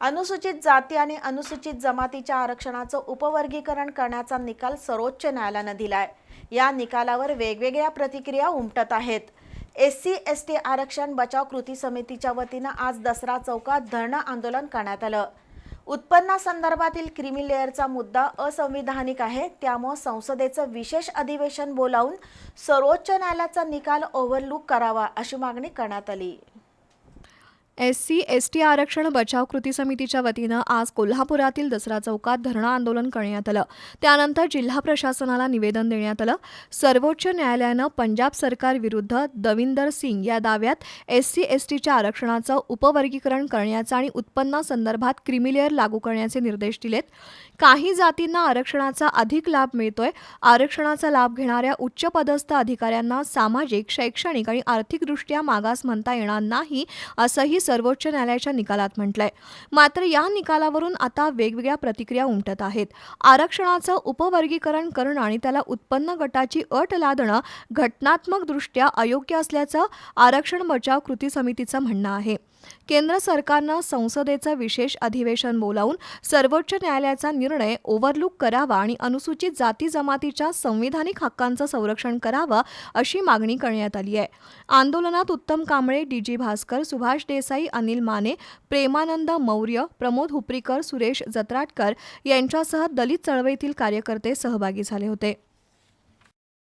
अनुसूचित जाती आणि अनुसूचित जमातीच्या आरक्षणाचं उपवर्गीकरण करण्याचा निकाल सर्वोच्च न्यायालयानं दिलाय. या निकालावर वेगवेगळ्या प्रतिक्रिया उमटत आहेत. एस सी एस टी आरक्षण बचाव कृती समितीच्या वतीनं आज दसरा चौकात धरणं आंदोलन करण्यात आलं. उत्पन्नासंदर्भातील क्रिमी लेअरचा मुद्दा असंविधानिक आहे. त्यामुळं संसदेचं विशेष अधिवेशन बोलावून सर्वोच्च न्यायालयाचा निकाल ओव्हरलूक करावा अशी मागणी करण्यात आली. एस सी एस टी आरक्षण बचाव कृती समितीच्या वतीनं आज कोल्हापुरातील दसरा चौकात धरणं आंदोलन करण्यात आलं. त्यानंतर जिल्हा प्रशासनाला निवेदन देण्यात आलं. सर्वोच्च न्यायालयानं पंजाब सरकार विरुद्ध दविंदर सिंग या दाव्यात एस सी एस टीच्या आरक्षणाचं उपवर्गीकरण करण्याचा आणि उत्पन्नासंदर्भात क्रिमिलेअर लागू करण्याचे निर्देश दिलेत. काही जातींना आरक्षणाचा अधिक लाभ मिळतोय. आरक्षणाचा लाभ घेणाऱ्या उच्चपदस्थ अधिकाऱ्यांना सामाजिक शैक्षणिक आणि आर्थिकदृष्ट्या मागास म्हणता येणार नाही असंही सर्वोच्च न्यायालयाच्या निकालात म्हटलंय. मात्र या निकालावरून आता वेगवेगळ्या प्रतिक्रिया उमटत आहेत. आरक्षणाचं उपवर्गीकरण करणं आणि त्याला उत्पन्न गटाची अट लादणं घटनात्मकदृष्ट्या अयोग्य असल्याचं आरक्षण बचाव कृती समितीचं म्हणणं आहे. केंद्र सरकारनं संसदेचं विशेष अधिवेशन बोलावून सर्वोच्च न्यायालयाचा निर्णय ओव्हरलूक करावा आणि अनुसूचित जाती जमातीच्या संविधानिक हक्कांचं संरक्षण करावं अशी मागणी करण्यात आली आहे. आंदोलनात उत्तम कांबळे डी. जी. भास्कर सुभाष देसाई देसाई अनिल माने प्रेमानंद मौर्य प्रमोद हुपरीकर सुरेश जत्राटकर यांच्यासह दलित चळवळीतील कार्यकर्ते सहभागी झाले होते.